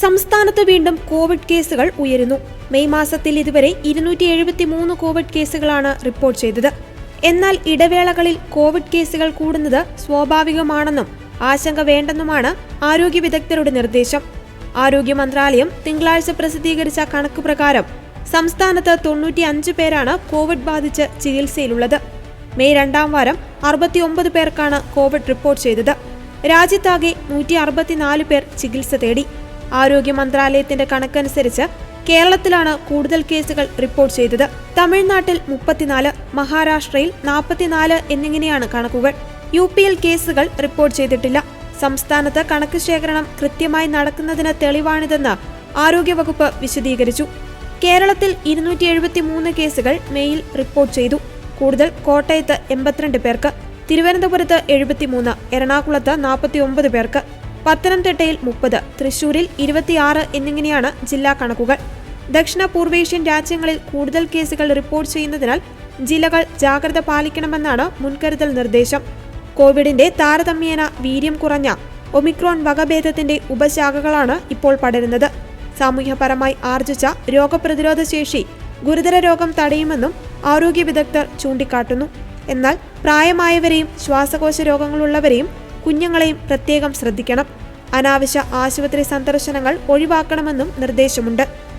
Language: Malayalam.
സംസ്ഥാനത്ത് വീണ്ടും കോവിഡ് കേസുകൾ ഉയരുന്നു. മെയ് മാസത്തിൽ ഇതുവരെ ഇരുന്നൂറ്റി എഴുപത്തി മൂന്ന് കോവിഡ് കേസുകളാണ് റിപ്പോർട്ട് ചെയ്തത്. എന്നാൽ ഇടവേളകളിൽ കോവിഡ് കേസുകൾ കൂടുന്നത് സ്വാഭാവികമാണെന്നും ആശങ്ക വേണ്ടെന്നുമാണ് ആരോഗ്യ വിദഗ്ധരുടെ നിർദ്ദേശം. ആരോഗ്യ മന്ത്രാലയം തിങ്കളാഴ്ച പ്രസിദ്ധീകരിച്ച കണക്ക് പ്രകാരം സംസ്ഥാനത്ത് തൊണ്ണൂറ്റി അഞ്ച് പേരാണ് കോവിഡ് ബാധിച്ച് ചികിത്സയിലുള്ളത്. മെയ് രണ്ടാം വാരം അറുപത്തിയൊമ്പത് പേർക്കാണ് കോവിഡ് റിപ്പോർട്ട് ചെയ്തത്. രാജ്യത്താകെ നൂറ്റി അറുപത്തിനാല് പേർ ചികിത്സ തേടി. ആരോഗ്യ മന്ത്രാലയത്തിന്റെ കണക്കനുസരിച്ച് കേരളത്തിലാണ് കൂടുതൽ കേസുകൾ റിപ്പോർട്ട് ചെയ്തത്. തമിഴ്നാട്ടിൽ മുപ്പത്തിനാല് മഹാരാഷ്ട്രയിൽ നാൽപ്പത്തിനാല് എന്നിങ്ങനെയാണ് കണക്കുകൾ. യു പിയിൽ കേസുകൾ റിപ്പോർട്ട് ചെയ്തിട്ടില്ല. സംസ്ഥാനത്ത് കണക്ക് ശേഖരണം കൃത്യമായി നടക്കുന്നതിന് തെളിവാണിതെന്ന് ആരോഗ്യവകുപ്പ് വിശദീകരിച്ചു. കേരളത്തിൽ ഇരുന്നൂറ്റി എഴുപത്തി മൂന്ന് കേസുകൾ മെയിൽ റിപ്പോർട്ട് ചെയ്തു. കൂടുതൽ കോട്ടയത്ത് എൺപത്തിരണ്ട് പേർക്ക് തിരുവനന്തപുരത്ത് എഴുപത്തിമൂന്ന് എറണാകുളത്ത് നാൽപ്പത്തി ഒമ്പത് പേർക്ക് പത്തനംതിട്ടയിൽ മുപ്പത് തൃശൂരിൽ ഇരുപത്തിയാറ് എന്നിങ്ങനെയാണ് ജില്ലാ കണക്കുകൾ. ദക്ഷിണ പൂർവേഷ്യൻ രാജ്യങ്ങളിൽ കൂടുതൽ കേസുകൾ റിപ്പോർട്ട് ചെയ്യുന്നതിനാൽ ജില്ലകൾ ജാഗ്രത പാലിക്കണമെന്നാണ് മുൻകരുതൽ നിർദ്ദേശം. കോവിഡിന്റെ താരതമ്യേന വീര്യം കുറഞ്ഞ ഒമിക്രോൺ വകഭേദത്തിന്റെ ഉപശാഖകളാണ് ഇപ്പോൾ പടരുന്നത്. സാമൂഹ്യപരമായി ആർജിച്ച രോഗപ്രതിരോധ ശേഷി ഗുരുതര രോഗം തടയുമെന്നും ആരോഗ്യ വിദഗ്ധർ ചൂണ്ടിക്കാട്ടുന്നു. എന്നാൽ പ്രായമായവരെയും ശ്വാസകോശ രോഗങ്ങളുള്ളവരെയും കുഞ്ഞുങ്ങളെയും പ്രത്യേകം ശ്രദ്ധിക്കണം. അനാവശ്യ ആശുപത്രി സന്ദർശനങ്ങൾ ഒഴിവാക്കണമെന്നും നിർദ്ദേശമുണ്ട്.